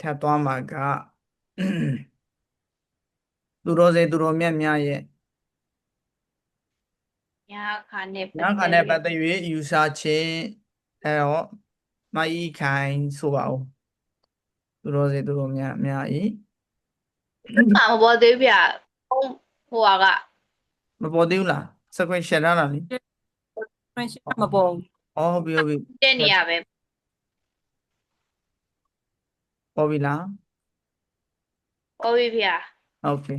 ထပ်သွားမှာကသူတော်စေသူတော်မြတ်များရဲ့ညာခါနဲ့ညခါနဲ့ပတ်သက်၍ယူဆခြင်းအဲတော့မအီခိုင်ဆိုပါဦးသူတော်စေသူတော်မြတ်များဤမှာမပေါ်သေးဗျာဟိုဟိုကမပေါ်သေးဘူးလားစကွင်ရှယ်ထားတာလေ French မပေါ်ဘူးအော်ဟုတ်ပြီဟုတ်ပြီတဲ့နေရပဲ ပေါ်ပြီလားပေါ်ပြီဗျာဟုတ်ပြီ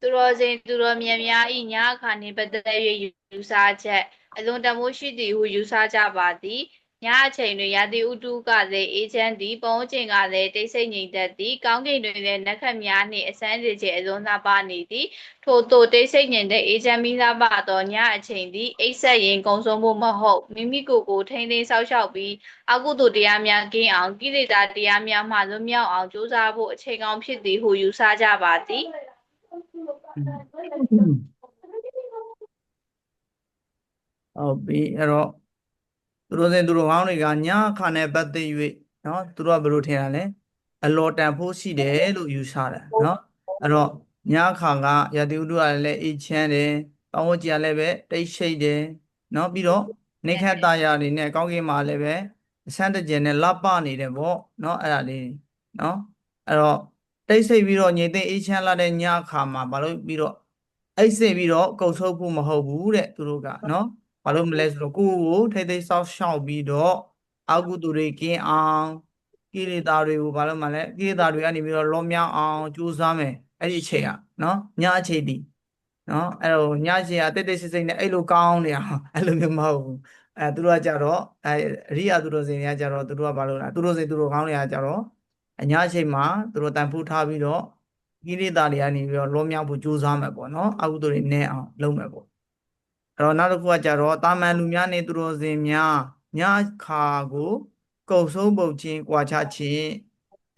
သူတော်စင်သူတော်မြတ်များဤညာခါနှင့်ပတ်သက်၍ယူဆချက်အလွန်တမိုးရှိသည်ဟုယူဆကြပါသည် ညအချိန်တွင်ရာသီဥတုကလည်းအေးချမ်းသည်ပုံအချိန်ကလည်းတိတ်ဆိတ်ငြိမ်သက်သည်ကောင်းကင်တွင်လည်းနက္ခတ်များနှင့်အစမ်းစေခြင်းအလွန်လှပနေသည်ထို့သို့တိတ်ဆိတ်ငြိမ်သက်အေးချမ်းပြီးလှပသောညအချိန်သည်အိပ်ဆက်ရင်ကုံဆုံးမှုမဟုတ်မိမိကိုယ်ကိုထိမ့်သိမ်းဆောက်ရှောက်ပြီးအကုသိုလ်တရားများကင်းအောင်ကိလေသာတရားများမှလွတ်မြောက်အောင်ကြိုးစားဖို့အချိန်ကောင်းဖြစ်သည်ဟုယူဆကြပါသည်ဟုတ်ပြီအဲ့တော့ သူတော်စင်သူတော်ကောင်းတွေကညခါနဲ့ပတ်သက်၍နော်သူတို့ကဘယ်လိုထင်တာလဲအလော်တန်ဖို့ရှိတယ်လို့ယူဆတာနော်အဲ့တော့ညခါကရာသီဥတုကလည်းအေးချမ်းတယ်ပတ်ဝန်းကျင်ကလည်းပဲတိတ်ဆိတ်တယ်နော်ပြီးတော့နေခတ်သားရတွေနဲ့ကောင်းကင်မှာလည်းပဲအဆန်းတကြင်နဲ့လှပနေတယ်ပေါ့နော်အဲ့ဒါလေးနော်အဲ့တော့တိတ်ဆိတ်ပြီးတော့ညင်သိအေးချမ်းလာတဲ့ညခါမှာဘာလို့ပြီးတော့အိတ်စိတ်ပြီးတော့ကုတ်ဆုပ်ဖို့မဟုတ်ဘူးတဲ့သူတို့ကနော် ဘာလို့မလဲဆိုတော့ကိုယ့်ကိုထိတ်ထိတ်ဆောက်ရှောက်ပြီးတော့အကုသိုလ်တွေကင်းအောင်ကိလေသာတွေကိုဘာလို့မလဲကိလေသာတွေကနေပြီးတော့လောမြောက်အောင်ကြိုးစားမယ်အဲ့ဒီအချိန်ကနော်ညအချိန်ဒီနော်အဲ့တော့ညအချိန်ကတိတ်တိတ်ဆိတ်ဆိတ်နဲ့အဲ့လိုကောင်းနေအောင်အဲ့လိုမျိုးမဟုတ်ဘူးအဲသူတို့ကကြတော့အဲအရိယာသူတို့စင်တွေကကြတော့သူတို့ကဘာလို့လဲသူတို့စင်သူတို့ကောင်းတွေကကြတော့အညအချိန်မှာသူတို့တန်ဖိုးထားပြီးတော့ကိလေသာတွေကနေပြီးတော့လောမြောက်ဖို့ကြိုးစားမယ်ပေါ့နော်အကုသိုလ်တွေနည်းအောင်လုပ်မယ်ပေါ့ အဲ့တော့နောက်တစ်ခုကကြတော့တာမန်လူများနေသူတော်စင်များညခါကိုကုတ်ဆုံးပုတ်ချင်းကြွာချခြင်း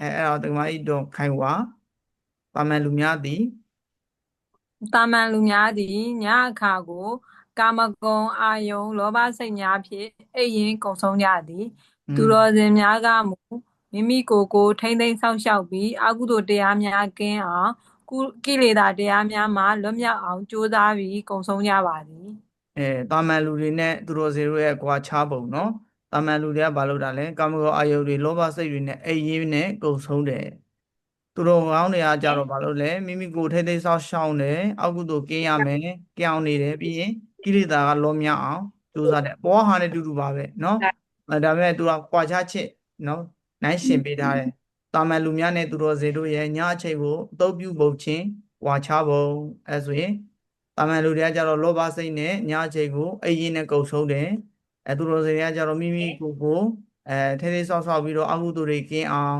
အဲအဲ့တော့ဒီမှာဤတော့ခိုင်ဝါတာမန်လူများသည်တာမန်လူများသည်ညအခါကို ကာမဂုဏ်အာယုံလောဘစိတ်များဖြင့်အိပ်ရင်ကုန်ဆုံးကြသည်อืมသူတော်စင်များကမူမိမိကိုယ်ကိုထိမ့်သိမ်းဆောက်ရှောက်ပြီးအကုသိုလ်တရားများကင်းအောင်ကုကိလေသာတရားများမှလွတ်မြောက်အောင်ကြိုးစားပြီးကုန်ဆုံးကြပါသည် အဲတာမန်လူတွေနဲ့သူတော်စင်တို့ရဲ့ကြွာချပုံနော်တာမန်လူတွေကဘာလုပ်တာလဲကာမဂုဏ်အာယုန်တွေလောဘစိတ်တွေနဲ့အိပ်ရင်းနဲ့ကုတ်ဆုံးတယ်သူတော်ကောင်းတွေကကြတော့ဘာလုပ်လဲမိမိကိုယ်ထိတ်ထိတ်ဆောက်ရှောက်တယ်အကုသိုလ်ကင်းရမယ်ကင်းအောင်နေတယ်ပြီးရင်ကိလေသာကလောမြောက်အောင်ကြိုးစားတယ်ဘောဟာနဲ့တူတူပါပဲနော်အဲဒါပေမဲ့သူကကွာခြားချက်နော်နိုင်ရှင်ပေးထားတယ်တာမန်လူများနဲ့သူတော်စင်တို့ရဲ့ညအချိန်ကိုအသုံးပြုပုံချင်းကွာခြားပုံအဲဆိုရင် တာမန်လူတွေကကြတော့လောဘစိတ်နဲ့ညအချိန်ကိုအိပ်ရင်းနဲ့ကုတ်ဆုံးတယ်အဲသူတော်စင်တွေကကြတော့မိမိကိုယ်ကိုအဲထဲထဲဆောက်ဆောက်ပြီးတော့အကုသိုလ်တွေကင်းအောင်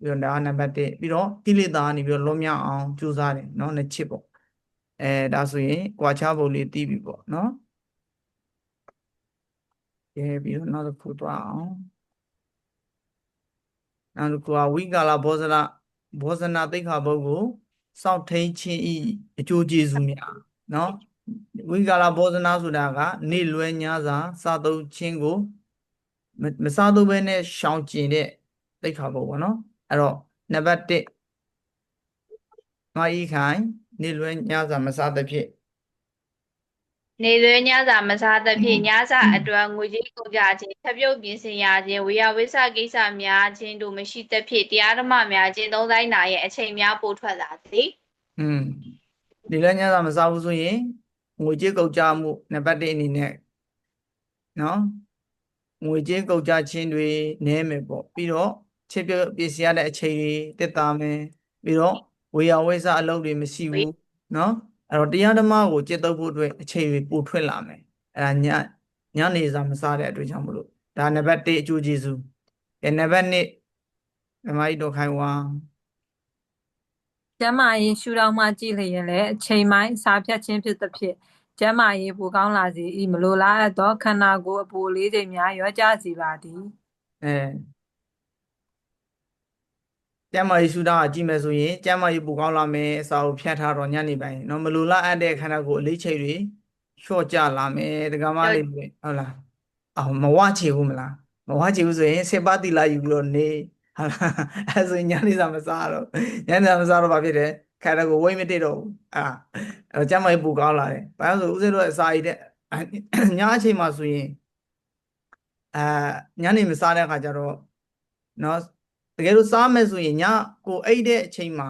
ပြီးတော့ဒါနံပါတ်1ပြီးတော့ကိလေသာကနေပြီးတော့လွတ်မြောက်အောင်ကြိုးစားတယ်နော်နှစ်ချစ်ပေါ့အဲဒါဆိုရင်ကွာခြားပုံလေးသိပြီပေါ့နော်ကဲပြီးတော့နောက်တစ်ခုသွားအောင်နောက်တစ်ခုကဝိကာလဘောဇနဘောဇနာသိက္ခာပုဒ်ကိုစောင့်ထိန်ခြင်းဤအကျိုးကျေးဇူးများ နော်ဝိကာလဘောဇနာဆိုတာကနေလွယ်ညစာစားသုံးခြင်းကိုမမစားသုံးဘဲနဲ့ရှောင်ကျင်တဲ့သိက္ခာပုဒ်ပေါ့နော်အဲ့တော့နံပါတ်1မအီခိုင်နေလွယ်ညစာမစားသဖြင့်နေသွေးညစာမစားသဖြင့်ညစာအတွက်ငွေကြေးကုန်ကြခြင်းထပ်ပြုတ်ပြင်ဆင်ရခြင်းဝေယဝိဆကိစ္စများခြင်းတို့မရှိသဖြင့်တရားဓမ္မများခြင်းသုံးတိုင်းနာရဲ့အချိန်များပို့ထွက်လာသည်อืม ဒီလည်းညစာမစားဘူးဆိုရင်ငွေကြေးကုတ်ကြမှုနံပါတ်1အနေနဲ့နော်ငွေကြေးကုတ်ကြခြင်းတွေနည်းမယ်ပေါ့ပြီးတော့ချစ်ပြပြစီရတဲ့အချိန်တွေတက်တာမယ်ပြီးတော့ဝေယဝိဇအလုပ်တွေမရှိဘူးနော်အဲ့တော့တရားဓမ္မကိုကျင့်သုံးဖို့အတွက်အချိန်တွေပိုထွက်လာမယ်အဲ့ဒါညညနေစာမစားတဲ့အတွက်ကြောင့်မလို့ဒါနံပါတ်1အကျိုးကျေးဇူးအဲနံပါတ်2ဓမ္မကြီးတို့ခိုင်ဝါ ကျန်းမာရေးရှုထောင့်မှကြည့်လျင်လည်းအချိန်ပိုင်းစာဖြတ်ခြင်းဖြစ်သဖြင့်ကျန်းမာရေးပိုကောင်းလာစေ၏မလိုလားအပ်သောခန္ဓာကိုယ်အပူလေးချိန်များရောကြစေပါသည်အဲကျမ်းမာရေးရှုထောင့်အကြည့်မယ်ဆိုရင်ကျမ်းမာရေးပိုကောင်းလာမယ်စာအုပ်ဖြတ်ထားတော့ညနေပိုင်းနော်မလိုလားအပ်တဲ့ခန္ဓာကိုယ်အလေးချိန်တွေလျှော့ကြလာမယ်တက္ကမလေးဟုတ်လားအော်မဝချေဘူးမလားမဝချေဘူးဆိုရင်စေပါတိလာယူပြီးတော့နေ ဟာလားအဲဆိုရင်ညနေစာမစားတော့ညနေစာမစားတော့ဘာဖြစ်တယ်ခါတော့ကိုဝိတ်မတိတော့ဘူးအာအဲ့တော့ကျန်းမကြီးပူကောင်းလာတယ်ဘာလို့လဲဆိုဦးဇင်းတို့ရဲ့အစာရည်တဲ့ညအချိန်မှာဆိုရင်အာညနေမစားတဲ့အခါကျတော့နော်တကယ်လို့စားမယ်ဆိုရင်ညကိုအိတ်တဲ့အချိန်မှာ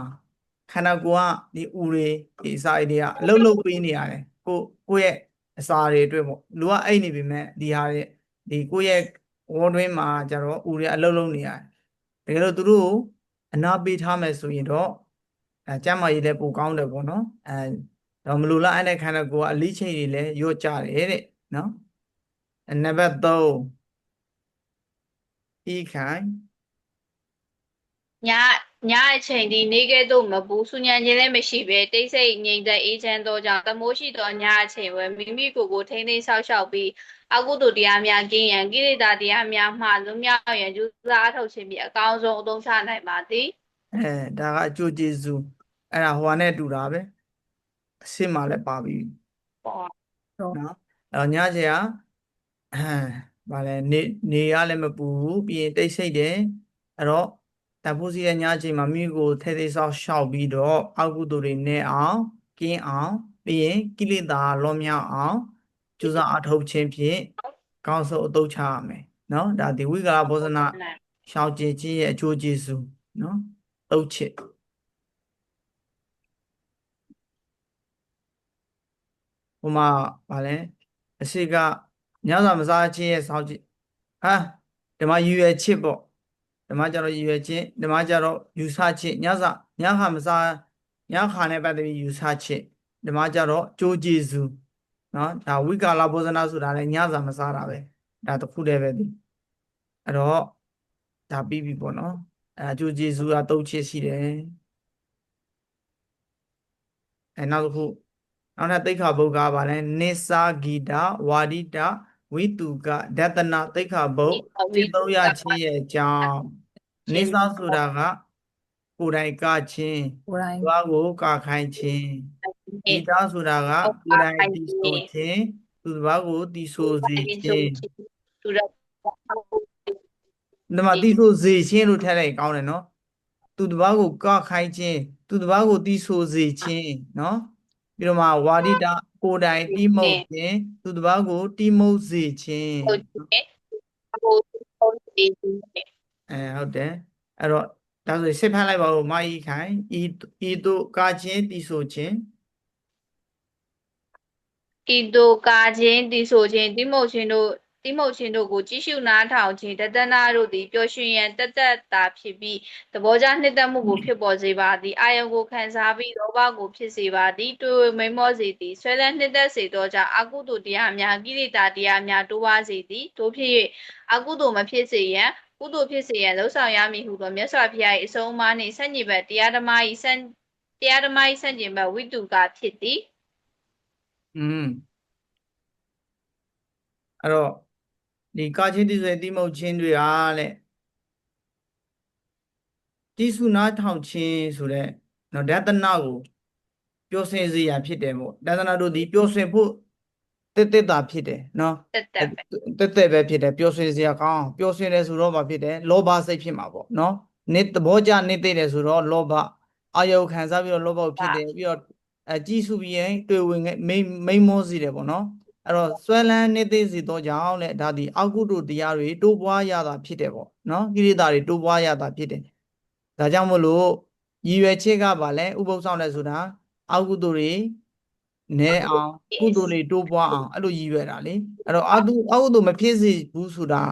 ခန္ဓာကိုယ်ကဒီဥတွေဒီအစာရည်တွေကအလုံးလုံးပေးနေရတယ်ကိုကိုယ့်ရဲ့အစာတွေအတွက်ပေါ့လူကအိတ်နေပြီမဲ့ဒီဟာတွေဒီကိုယ့်ရဲ့ဝေါ်တွင်းမှာကျတော့ဥတွေအလုံးလုံးနေရတယ် တကယ်လို့သူတို့ကိုအနာပေးထားမယ်ဆိုရင်တော့အဲကျန်းမာရေးလည်းပိုကောင်းတယ်ပေါ့နော်အဲတော့မလိုလားအဲ့တဲ့ခန္ဓာကိုယ်ကအလိချိတ်တွေလည်းညော့ကြတယ်တဲ့နော်အဲနံပါတ်3ဤခိုင်ည ညအချိန်ဒီနေကဲ့သို့မပူဆူညံခြင်းလည်းမရှိပဲတိတ်ဆိတ်ငြိမ်သက်အေးချမ်းသောကြောင့်တမိုးရှိသောညအချိန်ဝယ်မိမိကိုယ်ကိုထိန်းသိမ်းဆောက်ရှောက်ပြီးအကုသိုလ်တရားများကင်းရန်ကိလေသာတရားများမှလွတ်မြောက်ရန်ကြိုးစားအထောက်ခြင်းဖြင့်အကောင်းဆုံးအသုံးချနိုင်ပါသည်အဲဒါကအကျိုးကျေးဇူးအဲ့ဒါဟိုဟာနဲ့တူတာပဲအစ်စ်မှလည်းပါပြီပေါ့နော်အဲ့တော့ညချေကအဲဗာလဲနေနေရလည်းမပူဘူးပြီးရင်တိတ်ဆိတ်တယ်အဲ့တော့ တဖို့စီရဲ့ညချိန်မှာမိကိုထဲသေးဆောက်ရှောက်ပြီးတော့အောက်ကုသိုလ်တွေနဲ့အောင်ကင်းအောင်ပြီးရင်ကိလေသာလောမြောက်အောင်ကြိုးစားအထောက်ခြင်းဖြင့်ကောင်းဆုံးအတုတ်ချရမယ်နော်ဒါဒီဝိကာရဘောဇနာနိုင်ရှောက်ကြည်ခြင်းရဲ့အကျိုးကျေးဇူးနော်တုတ်ချစ်ဟိုမှာဗာလဲအရှိကညစာမစားခြင်းရဲ့စောင့်ကြည့်ဟာဓမ္မယူရွယ်ချစ်ပေါ့ ဓမ္မကြတော့ယူရွယ်ခြင်းဓမ္မကြတော့ယူဆချစ်ညစာညခါမစားညခါနဲ့ပတ်သက်ပြီးယူဆချစ်ဓမ္မကြတော့ကြိုးကျေးဇူးနော်ဒါဝိကာလဘောဇနာဆိုတာလည်းညစာမစားတာပဲဒါတစ်ခုတည်းပဲဒီအဲ့တော့ဒါပြီးပြီပေါ့နော်အဲအကျိုးကျေးဇူးကတုတ်ချစ်ရှိတယ်အဲနောက်တစ်ခုနောက်ထပ်သိက္ခာပုဒ်ကပါလဲနိစ္စာဂီတာဝါဒိတဝိတုကဒတနာသိက္ခာပုဒ်จิตသုံးရခြင်းရဲ့အကြောင်း နိစ္စာဆိုတာကကိုယ်တိုင်ကခြင်းကိုယ်တိုင်ဘာကိုကခိုင်းခြင်းဂီတာဆိုတာကကိုယ်တိုင်တီးဆိုခြင်းသူတစ်ပါးကိုတီးဆိုစေခြင်းသူရဒီမှာတီးဆိုစေခြင်းလို့ထည့်လိုက်ကောင်းတယ်နော်သူတစ်ပါးကိုကခိုင်းခြင်းသူတစ်ပါးကိုတီးဆိုစေခြင်းနော်ပြီးတော့မှဝါဒိတကိုယ်တိုင်တီးမှုတ်ခြင်းသူတစ်ပါးကိုတီးမှုတ်စေခြင်းဟုတ်တယ်ဟိုဟုတ်တယ် အဲဟုတ်တယ်အဲ့တော့ဒါဆိုစစ်ဖတ်လိုက်ပါဦးမာဤခိုင်ဤဤတို့ကခြင်းတီးဆိုခြင်းဤတို့ကာခြင်းတီဆိုခြင်းတိမုတ်ခြင်းတို့တိမုတ်ခြင်းတို့ကိုကြည့်ရှုနားထောင်ခြင်းတတနာတို့သည်ပျော်ရွှင်ရန်တသက်တာဖြစ်ပြီးသဘောကျနှစ်သက်မှုကိုဖြစ်ပေါ်စေပါသည်အာယုံကိုခံစားပြီးလောဘကိုဖြစ်စေပါသည်တွေ့ဝေမိန်မောစေသည်ဆွဲလန်းနှစ်သက်စေသောကြောင့်အကုသိုလ်တရားများကိလေသာတရားများတိုးပွားစေသည်တို့ဖြစ်၍အကုသိုလ်မဖြစ်စေရန် ကုသိုလ်ဖြစ်စေရန်လှုပ်ဆောင်ရမည်ဟုသောမြတ်စွာဘုရား၏အဆုံးအမနှင့်ဆန့်ကျင်ဘက်တရားဓမ္မ၏ဆန့်တရားဓမ္မ၏ဆန့်ကျင်ဘက်ဝိတုကဖြစ်သည်อืมအဲ့တော့ဒီကာချင်းတိဆိုတဲ့တိမုတ်ချင်းတွေအားတဲ့တိစုနာထောင်ချင်းဆိုတဲ့နော်ဒသနာကိုပျော်စင်စေရဖြစ်တယ်ပေါ့ဒသနာတို့ဒီပျော်စင်ဖို့ တက်တက်တာဖြစ်တယ်နော်တက်တက်ပဲတက်တက်ပဲဖြစ်တယ်ပျော်ရွှင်စရာကောင်းပျော်ရွှင်တယ်ဆိုတော့ဘာဖြစ်တယ်လောဘစိတ်ဖြစ်မှာပေါ့နော်နေသဘောကျနေသိတယ်ဆိုတော့လောဘအာယုခံစားပြီးတော့လောဘကိုဖြစ်တယ်ပြီးတော့အကြည့်စုပြီးရင်တွေ့ဝင်မိန်မိန်မောစီတယ်ပေါ့နော်အဲ့တော့ဆွဲလန်းနေသိစီတော့ကြောင့်လေဒါဒီအောကုတုတရားတွေတိုးပွားရတာဖြစ်တယ်ပေါ့နော်ကိရိတာတွေတိုးပွားရတာဖြစ်တယ်ဒါကြောင့်မို့လို့ရည်ရွယ်ချက်ကပါလဲဥပုသ်ဆောင်လဲဆိုတာအောကုတုတွေ နဲအောင်ကုသိုလ်တွေတိုးပွားအောင်အဲ့လိုရည်ရွယ်တာလေအဲ့တော့အတုအကုသိုလ်မဖြစ်စေဘူးဆိုတာ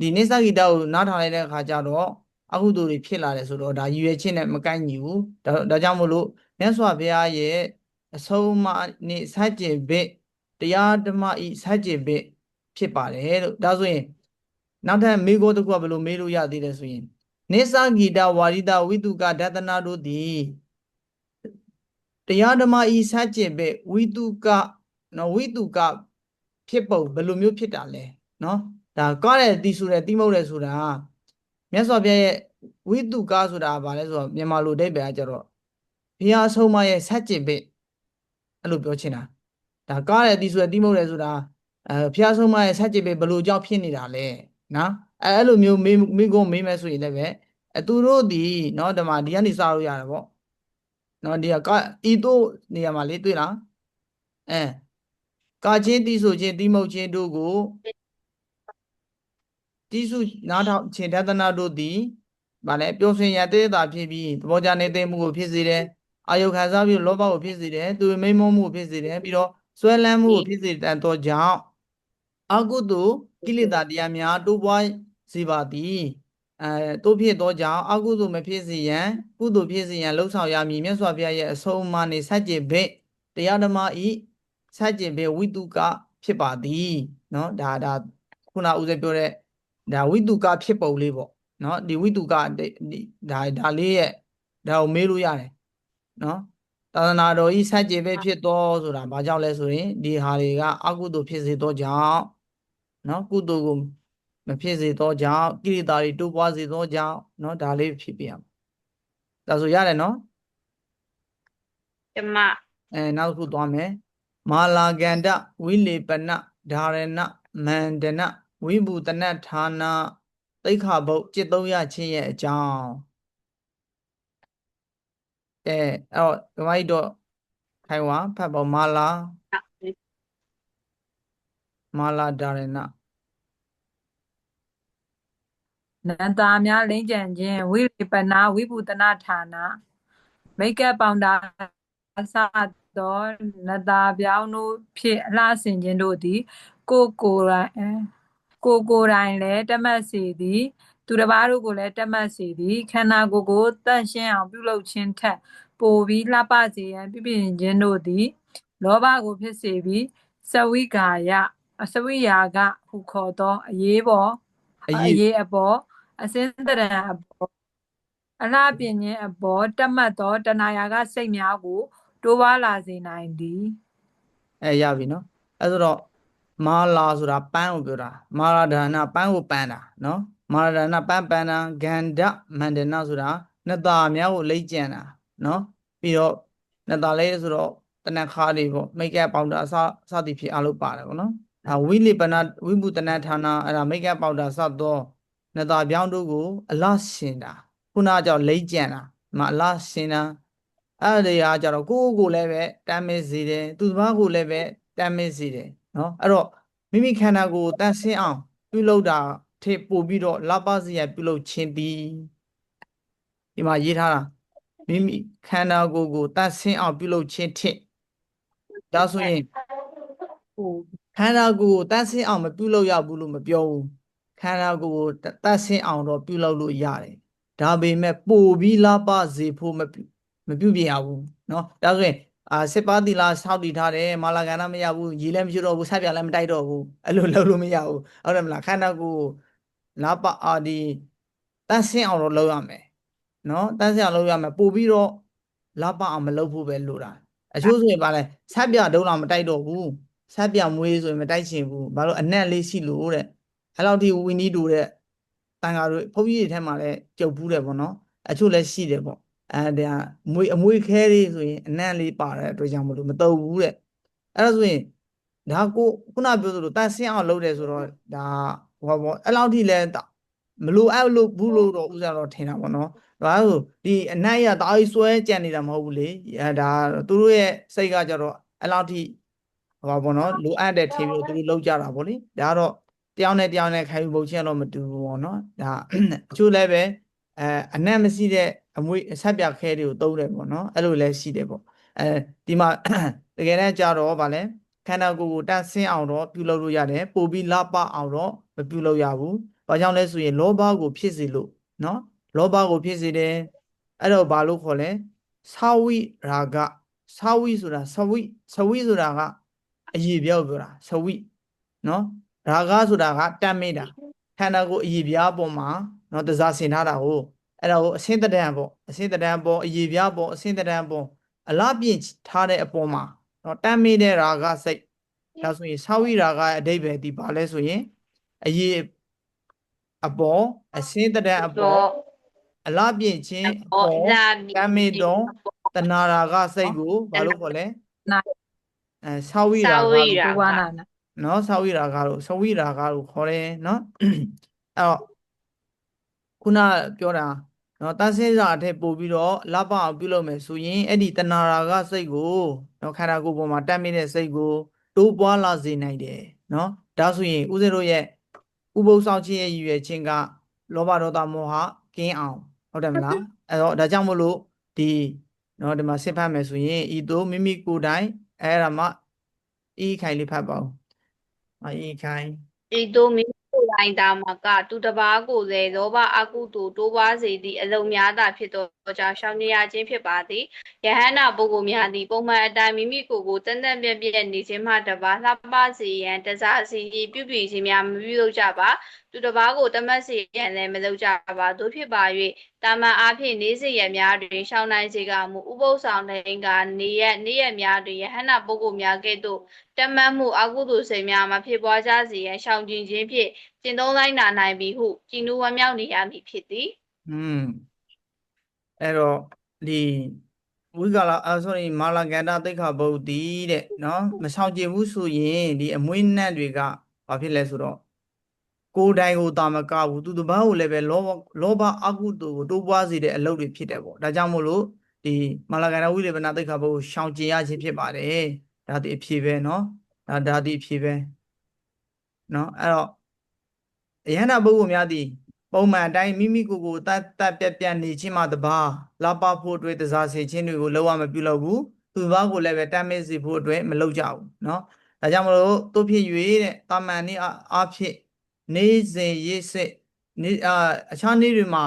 ဒီနိစ္စဂီတကိုနားထောင်လိုက်တဲ့အခါကျတော့အကုသိုလ်တွေဖြစ်လာတယ်ဆိုတော့ဒါရည်ရွယ်ချက်နဲ့မကိုက်ညီဘူးဒါဒါကြောင့်မို့လို့မြတ်စွာဘုရားရဲ့အဆုံးအမနေစัจကျင်ဘစ်တရားဓမ္မဤစัจကျင်ဘစ်ဖြစ်ပါတယ်လို့ဒါဆိုရင်နောက်ထပ်မေကိုတစ်ခုကဘယ်လိုမေးလို့ရသေးလဲဆိုရင်နိစ္စဂီတဝါရိတဝိတုကဒသနာတို့သည် တရားဓမ္မဤဆန့်ကျင်ဘက်ဝိတုကနော်ဝိတုကဖြစ်ပုံဘယ်လိုမျိုးဖြစ်တာလဲနော်ဒါကားတဲ့တီဆိုတဲ့တီးမုတ်တဲ့ဆိုတာမြတ်စွာဘုရားရဲ့ဝိတုကဆိုတာဘာလဲဆိုတော့မြန်မာလူဒိဗ္ဗေကကြတော့ဘုရားဆုံးမရဲ့ဆန့်ကျင်ဘက်အဲ့လိုပြောချင်တာဒါကားတဲ့တီဆိုတဲ့တီးမုတ်တဲ့ဆိုတာအဲဘုရားဆုံးမရဲ့ဆန့်ကျင်ဘက်ဘယ်လိုကြောင့်ဖြစ်နေတာလဲနော်အဲ့လိုမျိုးမိမိကုန်းမိမဲဆိုရင်လည်းပဲအသူတို့ဒီနော်ဓမ္မဒီကနေစလို့ရတာပေါ့ နော်ဒီကဤသို့နေရာမှာလေးတွေ့လားအဲကာချင်းတိဆိုချင်းတိမုတ်ချင်းတို့ကိုတိစုနားထောင်ချင်းတသနာတို့သည်ဗာလဲပြုံးစင်ရတဲ့တာဖြစ်ပြီးသဘောကြနေတဲ့မှုကိုဖြစ်စေတယ်အာယုခံစားပြီးလောဘကိုဖြစ်စေတယ်သူမိမ့်မုန်းမှုကိုဖြစ်စေတယ်ပြီးတော့ဆွဲလန်းမှုကိုဖြစ်စေတတ်သောကြောင့်အကုသို့ကိလေသာတရားများတိုးပွားစေပါသည် အဲတို့ဖြစ်သောကြောင့်အကုသိုလ်မဖြစ်စေရန်ကုသိုလ်ဖြစ်စေရန်လှုပ်ဆောင်ရမည်မြတ်စွာဘုရားရဲ့အဆုံးအမနေစัจจิဘိတရားဓမ္မဤစัจจิဘိဝိတုကဖြစ်ပါသည်เนาะဒါဒါခုနဦးဇေပြောတဲ့ဒါဝိတုကဖြစ်ပုံလေးပေါ့เนาะဒီဝိတုကဒီဒါဒါလေးရဲ့ဒါကိုမေးလို့ရတယ်เนาะသာသနာတော်ဤစัจจิဘိဖြစ်တော်ဆိုတာဘာကြောင့်လဲဆိုရင်ဒီဟာတွေကအကုသိုလ်ဖြစ်စေသောကြောင့်เนาะကုသိုလ်ကို မဖြစ်စေသောကြောင့်ကိရိတာတွေတိုးပွားစေသောကြောင့်เนาะဒါလေးဖြစ်ပြရမယ်ဒါဆိုရတယ်เนาะ ဓမ္မ အဲနောက်တစ်ခုသွားမယ်မာလာကန္တဝိလေပနဓာရဏမန္တနဝိဘူတနဌာနသိက္ခာဘုတ်จิตသုံးရခြင်းရဲ့အကြောင်းအဲအဲ့တော့ဒီမကြီးတော့ခိုင်ဝါဖတ်ပေါ့မာလာမာလာဓာရဏ နန္တာများလိမ့်ကြံခြင်းဝိရိပနာဝိပုတနာဌာနမိတ်ကပ်ပေါင်တာအစသောနတ္တာပြောင်းတို့ဖြင့်အလှဆင်ခြင်းတို့သည် ကိုယ်ကိုယ်တိုင်အဲကိုယ်ကိုယ်တိုင်လည်းတတ်မှတ်စေသည် သူတစ်ပါးတို့ကိုလည်းတတ်မှတ်စေသည်ခန္ဓာကိုယ်ကိုတန့်ရှင်းအောင်ပြုလုပ်ခြင်းထက် ပိုပြီးလှပစေရန်ပြုပြင်ခြင်းတို့သည် လောဘကိုဖြစ်စေပြီးသဝိကာယအသဝိယာကဟုခေါ်သောအရေးပေါ်အအရေးရေးအပေါ် အစင်းတရံအဘောအလှပင်ခြင်းအဘောတတ်မှတ်သောတဏှာယာကစိတ်များကို တိုးပွားလာစေနိုင်သည်အဲရပြီနော်အဲဆိုတော့မာလာဆိုတာပန်းကိုပြောတာမာရဒါနပန်းကိုပန်းတာနော်မာရဒါနပန်းပန်းတာဂန္ဓမန္ဒနာဆိုတာနှစ်သားများကိုလိမ့်ကြံတာနော်ပြီးတော့နှစ်သားလေးဆိုတော့တနခါတွေပေါ့မိတ်ကပ်ပေါင်တာစစသည်ဖြင့်အလုပ်ပါတယ်ပေါ့နော်ဒါဝိလိပနာဝိမှုတနဌာနာအဲ့ဒါမိတ်ကပ်ပေါင်တာစသော နှစ်ตาပြောင်းတို့ကိုအလရှင်တာခုနကကြောင့်လိမ့်ကျန်တာဒီမှာအလရှင်တာအဲ့ဒီဟာကြတော့ကိုယ့်ကိုယ်လည်းပဲတမ်းမစေတယ်သူတစ်ပါးကိုလည်းပဲတမ်းမစေတယ်နော်အဲ့တော့မိမိခန္ဓာကိုယ်တန့်ရှင်းအောင် ပြုလုပ်တာထေပို့ပြီးတော့လပစီရပြုလုပ်ခြင်းသည်ဒီမှာရေးထားတာမိမိခန္ဓာကိုယ်ကိုတန့်ရှင်းအောင်ပြုလုပ်ခြင်းထက်ဒါဆိုရင်ဟိုခန္ဓာကိုယ်ကိုတန့်ရှင်းအောင်မပြုလုပ်ရဘူးလို့မပြောဘူး ခန္ဓာကိုယ်ကိုတတန့်ရှင်းအောင်တော့ပြုလုပ်လို့ရတယ်ဒါပေမဲ့ပို့ပြီးလပစေဖို့မပြုမပြုပြင်ရဘူးเนาะဒါဆိုရင်အာစစ်ပါတိလာဆောက်တည်ထားတယ်မာလာကန္နမရဘူးရေလည်းမရှိတော့ဘူးဆက်ပြလည်းမတိုက်တော့ဘူးအဲ့လိုလုပ်လို့မရဘူးဟုတ်တယ်မလားခန္ဓာကိုယ်လပအာဒီတန့်ရှင်းအောင်တော့လုပ်ရမယ်เนาะတန့်ရှင်းအောင်လုပ်ရမယ်ပို့ပြီးတော့လပအောင်မလုပ်ဖို့ပဲလိုတာအချို့ဆိုရင်ဗာလဲဆက်ပြဒုံလာမတိုက်တော့ဘူး ဆက်ပြမွေးဆိုရင်မတိုက်ချင်ဘူးဘာလို့အနက်လေးရှိလို့တဲ့ အဲ့လောက်ထိဝီနီးတူတဲ့တန်ဃာတို့ဘုန်းကြီးတွေထဲမှာလည်းကြုတ်ဘူးတယ်ပေါ့နော်အချို့လည်းရှိတယ်ပေါ့အဲဒါမွေးအမွေးခဲလေးဆိုရင်အနက်လေးပါတဲ့အတွက်ကြောင့်မလို့မတုံဘူးတဲ့အဲ့ဒါဆိုရင်ဒါကိုခုနပြောသလိုတန်ဆင်းအောင်လုပ်တယ်ဆိုတော့ဒါဟောပေါ့အဲ့လောက်ထိလည်းမလိုအပ်လို့ဘူးလို့တော့ဥစားတော့ထင်တာပေါ့နော်ဒါဆိုဒီအနက်ရတာကြီးစွဲကြံနေတာမဟုတ်ဘူးလေအဲဒါသူတို့ရဲ့စိတ်ကကြတော့အဲ့လောက်ထိဟောပေါ့နော်လိုအပ်တဲ့ထင်ပြီးတော့သူတို့လောက်ကြတာပေါ့လေဒါကတော့ တယောက်နဲ့တယောက်နဲ့ခိုင်ပုံချင်းတော့မတူဘူးပေါ့နော်ဒါအချို့လည်းပဲအဲအနက်မရှိတဲ့အမွေဆက်ပြခဲတွေကိုသုံးတယ်ပေါ့နော်အဲ့လိုလည်းရှိတယ်ပေါ့အဲဒီမှာတကယ်တမ်းကြတော့ဗာလဲခန္ဓာကိုယ်ကိုတန့်ဆင်းအောင်တော့ပြုလုပ်လို့ရတယ်ပို့ပြီးလပအောင်တော့မပြုလုပ်ရဘူးဘာကြောင့်လဲဆိုရင်လောဘကိုဖြစ်စေလို့နော်လောဘကိုဖြစ်စေတယ်အဲ့တော့ဘာလို့ခေါ်လဲသာဝိရာဂသာဝိဆိုတာသဝိသဝိဆိုတာကအရေးပြောက်ပြောတာသဝိနော် ရာဂဆိုတာကတတ်မိတာခန္ဓာကိုယ်အရေးပြားပေါ်မှာနော်တစားဆင်ထားတာကိုအဲ့ဒါကိုအစင်းတဒံပေါ့အစင်းတဒံပေါ်အရေးပြားပေါ်အစင်းတဒံပေါ်အလားပြင့်ထားတဲ့အပေါ်မှာနော်တတ်မိတဲ့ရာဂစိတ်ဒါဆိုရင်သာဝိရာဂရဲ့အဓိပ္ပာယ်ဒီပါလဲဆိုရင်အရေးအပေါ်အစင်းတဒံအပေါ်တော့အလားပြင့်ခြင်းအဟောပေါ်လာကမ်းမေတုံတဏှာရာဂစိတ်ကိုဘာလို့ခေါ်လဲနာအဲသာဝိရာသာဂဝိလို့ရာတိုးပွားလာနာ နော်သဝိရာဂလို့သဝိရာဂလို့ခေါ်တယ်နော်အဲ့တော့ခုနပြောတာနော်တဆင်းစာအထက်ပို့ပြီးတော့လပအောင်ပြုလုပ်မယ်ဆိုရင်အဲ့ဒီတဏှာရာဂစိတ်ကိုနော်ခန္ဓာကိုယ်ပေါ်မှာတက်မိတဲ့စိတ်ကိုတိုးပွားလာစေနိုင်တယ်နော်ဒါဆိုရင်ဦးဇင်းတို့ရဲ့ဥပုသ်ဆောင်ခြင်းရဲ့ရည်ရွယ်ခြင်းကလောဘဒေါသမောဟကင်းအောင်ဟုတ်တယ်မလားအဲ့တော့ဒါကြောင့်မို့လို့ဒီနော်ဒီမှာစစ်ဖတ်မယ်ဆိုရင်ဤသို့မိမိကိုယ်တိုင်အဲ့ဒါမှဤခိုင်လေးဖတ်ပါဦးအ ဤခိုင်ဤသို့မိမိကိုယ်တိုင်သာမက သူတစ်ပါးကိုလည်းလောဘအကုသိုလ်တိုးပွားစေသည့်အလုံးများသာဖြစ်သောကြောင့်ရှောင်နေရခြင်းဖြစ်ပါသည်ယဟန္တာပုဂ္ဂိုလ်များသည်ပုံမှန်အတိုင်းမိမိကိုယ်ကိုတန်တန်ပြက်ပြက်နေခြင်းမှတပါးလှပစေရန်တစားစီပြုပြင်ခြင်းများမပြုလုပ်ကြပါသူတစ်ပါးကိုတမတ်စေရန်လည်းမလုပ်ကြပါသို့ဖြစ်ပါ၍တာမန်အားဖြင့်နေစေရများတွင်ရှောင်နိုင်စေကမူဥပုသ်ဆောင်တဲ့ကနေရက်နေရက်များတွင်ယဟန္တာပုဂ္ဂိုလ်များကဲ့သို့တမတ်မှုအကုသိုလ်စိတ်များမဖြစ်ပွားကြစေရန်ရှောင်ကျဉ်ခြင်းဖြင့်ကျင့်သုံးလိုက်နာနိုင်ပြီဟုကြည်နူးဝမ်းမြောက်နေရမည်ဖြစ်သည်อืม အဲ့တော့ဒီဝိကာလအာ sorry မာလကန္တသိက္ခာပုဒ်တိတဲ့နော်မဆောင်ကျင်ဘူးဆိုရင်ဒီအမွေးနှက်တွေကဘာဖြစ်လဲဆိုတော့ကိုယ်တိုင်ကိုတာမကဘူးသူတစ်ပါးကိုလည်းပဲလောဘလောဘအကုသိုလ်ကိုတိုးပွားစေတဲ့အလုပ်တွေဖြစ်တယ်ပေါ့ဒါကြောင့်မို့လို့ဒီမာလကန္တဝိလေပနာသိက္ခာပုဒ်ကိုရှောင်ကျင်ရခြင်းဖြစ်ပါတယ်ဒါဒီအဖြေပဲနော်ဒါဒါဒီအဖြေပဲနော်အဲ့တော့အယန္တာပုဂ္ဂိုလ်များသည် ပုံမှန်အတိုင်းမိမိကိုယ်ကိုတတ်တတ်ပြတ်ပြတ်နေခြင်းမှတပါလာပဖို့အတွက်တစားစေခြင်းတွေကိုလုံးဝမပြုလုပ်ဘူးသူတစ်ပါးကိုလည်းပဲတတ်မေ့စေဖို့အတွက်မလုပ်ကြဘူးเนาะဒါကြောင့်မလို့တို့ဖြစ်၍တဲ့တာမန်နေအားဖြင့်နေစဉ်ရစ်စစ်နေအာအခြားနေ့တွေမှာ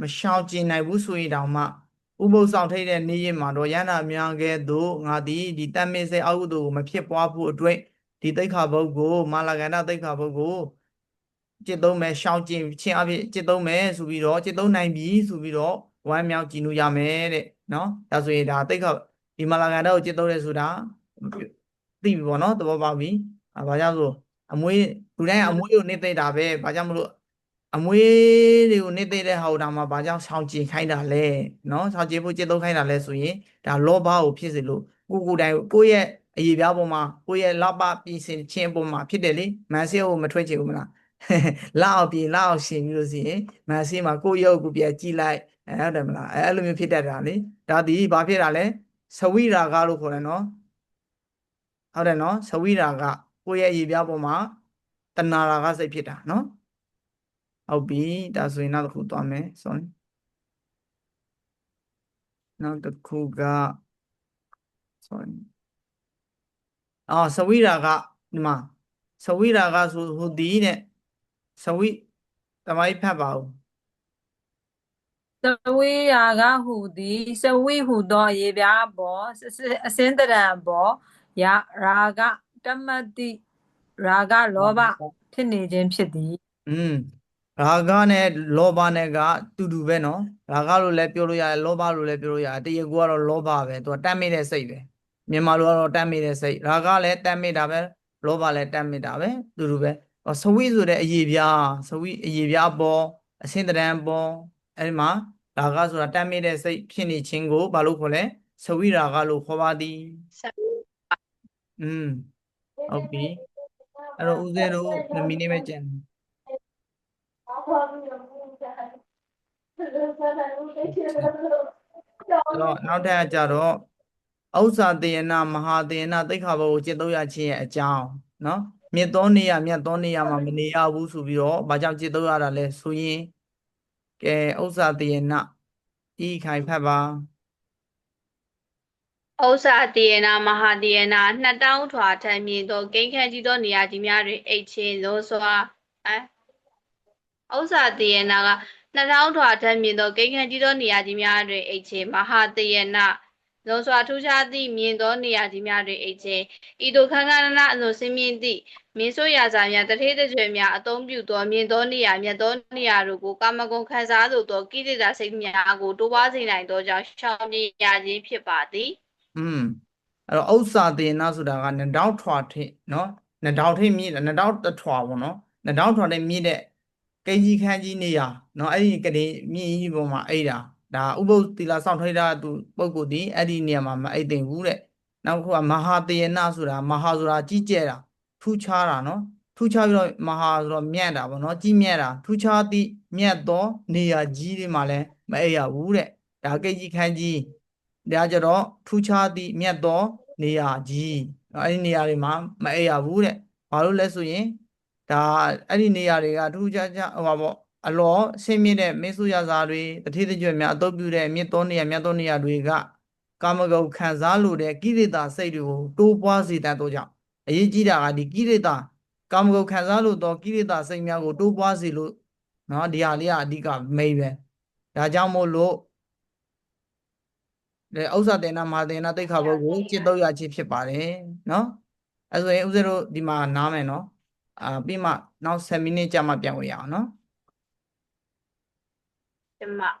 မရှောင်ကျင်နိုင်ဘူးဆိုရင်တောင်မှဥပုသ်ဆောင်ထိတ်တဲ့နေ့ရက်မှာတော့ရဟန္တာများကဲ့သို့ငါသည်ဒီတတ်မေ့စေအကုသိုလ်ကိုမဖြစ်ပွားဖို့အတွက်ဒီသိက္ခာပုဒ်ကိုမာလကန္တသိက္ခာပုဒ်ကို จิตသုံးမယ်ရှောင်ကျင်ခြင်းအဖြစ်จิตသုံးမယ်ဆိုပြီးတော့จิตသုံးနိုင်ပြီဆိုပြီးတော့ဝမ်းမြောက်ကြည်နူးရမယ်တဲ့နော်ဒါဆိုရင်ဒါတိတ်ခဒီမလာကန်တော့จิตသုံးရဲဆိုတာသိပြီပေါ့နော်သဘောပေါက်ပြီအဲဘာကြောင့်ဆိုအမွေးလူတိုင်းကအမွေးကိုနေသိတာပဲဘာကြောင့်မလို့အမွေးတွေကိုနေသိတဲ့ဟာကိုဒါမှဘာကြောင့်ရှောင်ကျင်ခိုင်းတာလဲနော်ရှောင်ကျင်ဖို့จิตသုံးခိုင်းတာလဲဆိုရင်ဒါလောဘကိုဖြစ်စေလို့ကိုယ်ကိုယ်တိုင်ကိုယ့်ရဲ့အရေးပြားပေါ်မှာကိုယ့်ရဲ့လောဘပြင်ဆင်ခြင်းပေါ်မှာဖြစ်တယ်လေမန်ဆေးကိုမထွက်ချင်ဘူးမလား လောက်အောင်ပြင်လောက်အောင်ရှင်ပြီးလို့ရှိရင်မန်ဆေးမှာကိုယ့်ရုပ်ကိုပြန်ကြည့်လိုက်အဲဟုတ်တယ်မလားအဲအဲ့လိုမျိုးဖြစ်တတ်တာလေဒါဒီဘာဖြစ်တာလဲသဝိရာဂလို့ခေါ်တယ်နော်ဟုတ်တယ်နော်သဝိရာဂကိုယ့်ရဲ့အရေးပြားပေါ်မှာတဏှာရာဂစိတ်ဖြစ်တာနော်ဟုတ်ပြီဒါဆိုရင်နောက်တစ်ခုသွားမယ် sorry နောက်တစ်ခုက sorry အော်သဝိရာဂဒီမှာသဝိရာဂဆိုဟိုဒီတဲ့ သဝိတမိုင်းဖတ်ပါဦး သဝေးရာကဟူသည်သဝိဟုသောရေပြားပေါ်စစအစင်းတရံပေါ်ရာရာဂတမတ္တိရာဂလောဘဖြစ်နေခြင်းဖြစ်သည် อืมရာဂနဲ့လောဘနဲ့ကတူတူပဲเนาะရာဂလို့လည်းပြောလို့ရတယ်လောဘလို့လည်းပြောလို့ရတယ်တရားကူကတော့လောဘပဲသူကတတ်မိတဲ့စိတ်ပဲမြန်မာလိုကတော့တတ်မိတဲ့စိတ်ရာဂလည်းတတ်မိတာပဲလောဘလည်းတတ်မိတာပဲတူတူပဲဟော သဝိဆိုတဲ့အရေးပြားသဝိအရေးပြားပေါ်အစင်းတရံပေါ်အဲဒီမှာရာဂဆိုတာတတ်မိတဲ့စိတ်ဖြစ်နေခြင်းကိုဘာလို့ခေါ်လဲသဝိရာဂလို့ခေါ်ပါသည် อืมဟုတ်ပြီအဲ့တော့ဦးဇင်းတို့2မိနစ်ပဲကြံတယ်အဲ့တော့နောက်ထပ်ကြတော့ဥစ္စာတေယနာမဟာတေယနာသိက္ခာပုဒ်ကိုจิตသုံးရခြင်းရဲ့အကြောင်းเนาะ မြတ်သောနေရမြတ်သောနေရမှာမနေရဘူးဆိုပြီးတော့ဘာကြောင့်จิตသုံးရတာလဲဆိုရင်ကဲဥစ္စာတေယနာဤခိုင်ဖတ်ပါဥစ္စာတေယနာမဟာတေယနာနှစ်တောင်းထွာထံမြင်သောကိန်းခန့်ကြီးသောနေရာကြီးများတွင်အိတ်ချင်းလုံးစွာအဲဥစ္စာတေယနာကနှစ်တောင်းထွာထံမြင်သောကိန်းခန့်ကြီးသောနေရာကြီးများတွင်အိတ်ချင်းမဟာတေယနာ လွန်စွာထူးခြားသည့်မြင်သောနေရာကြီးများတွင်အိတ်ခြင်းဤသို့ခန်းခန်းနာအလွန်ဆင်းမြင့်သည့်မင်းဆိုရာဇာများတထေးတကြွယ်များအသုံးပြုသောမြင်သောနေရာမြတ်သောနေရာတို့ကိုကာမဂုဏ်ခံစားလိုသောကိလေသာစိတ်များကိုတိုးပွားစေနိုင်သောကြောင့်ရှောင်ပြေရခြင်းဖြစ်ပါသည်อืมအဲ့တော့ဥစ္စာသေနာဆိုတာကနဒေါက်ထွာထိနော်နဒေါက်ထိမြင့်နဒေါက်ထွာပေါ့နော်နဒေါက်ထွာနဲ့မြင့်တဲ့ကိကြီးခန်းကြီးနေရာနော်အဲ့ဒီကလေးမြင့်ကြီးပေါ်မှာအိတ်တာ ဒါဥပုသ်သီလစောင့်ထိတာသူပုဂ္ဂိုလ်ဒီအဲ့ဒီနေရာမှာမအိတ်သိမ့်ဘူးတဲ့နောက်တစ်ခုကမဟာတယနာဆိုတာမဟာဆိုတာကြီးကျယ်တာထူးခြားတာနော်ထူးခြားပြီးတော့မဟာဆိုတော့မြတ်တာပေါ့နော်ကြီးမြတ်တာထူးခြားသည့်မြတ်သောနေရာကြီးတွေမှာလည်းမအိပ်ရဘူးတဲ့ဒါကိကြီးခန်းကြီးဒါကြတော့ထူးခြားသည့်မြတ်သောနေရာကြီးအဲ့ဒီနေရာတွေမှာမအိပ်ရဘူးတဲ့ဘာလို့လဲဆိုရင်ဒါအဲ့ဒီနေရာတွေကထူးခြားခြားဟိုပါပေါ့ အလောဆင်းမြင့်တဲ့မေဆုရစာတွေတတိတကျွတ်များအတုပ်ပြုတဲ့မြင့်သောနေရာမြတ်သောနေရာတွေကကာမဂုဏ်ခံစားလိုတဲ့ကိလေသာစိတ်တွေကိုတိုးပွားစေတတ်သောကြောင့်အရေးကြီးတာကဒီကိလေသာကာမဂုဏ်ခံစားလိုသောကိလေသာစိတ်များကိုတိုးပွားစေလို့နော်ဒီဟာလေးကအဓိကမိန်ပဲဒါကြောင့်မို့လို့လေဥစ္စာတေနာမဟာတေနာတိခါဘုတ်ကိုจิตတော့ရခြင်းဖြစ်ပါတယ်နော်အဲဆိုရင်ဥစ္စာတို့ဒီမှာနားမယ်နော်အာပြီးမှနောက်7မိနစ်ကြာမှပြန်ဝင်ရအောင်နော် them up.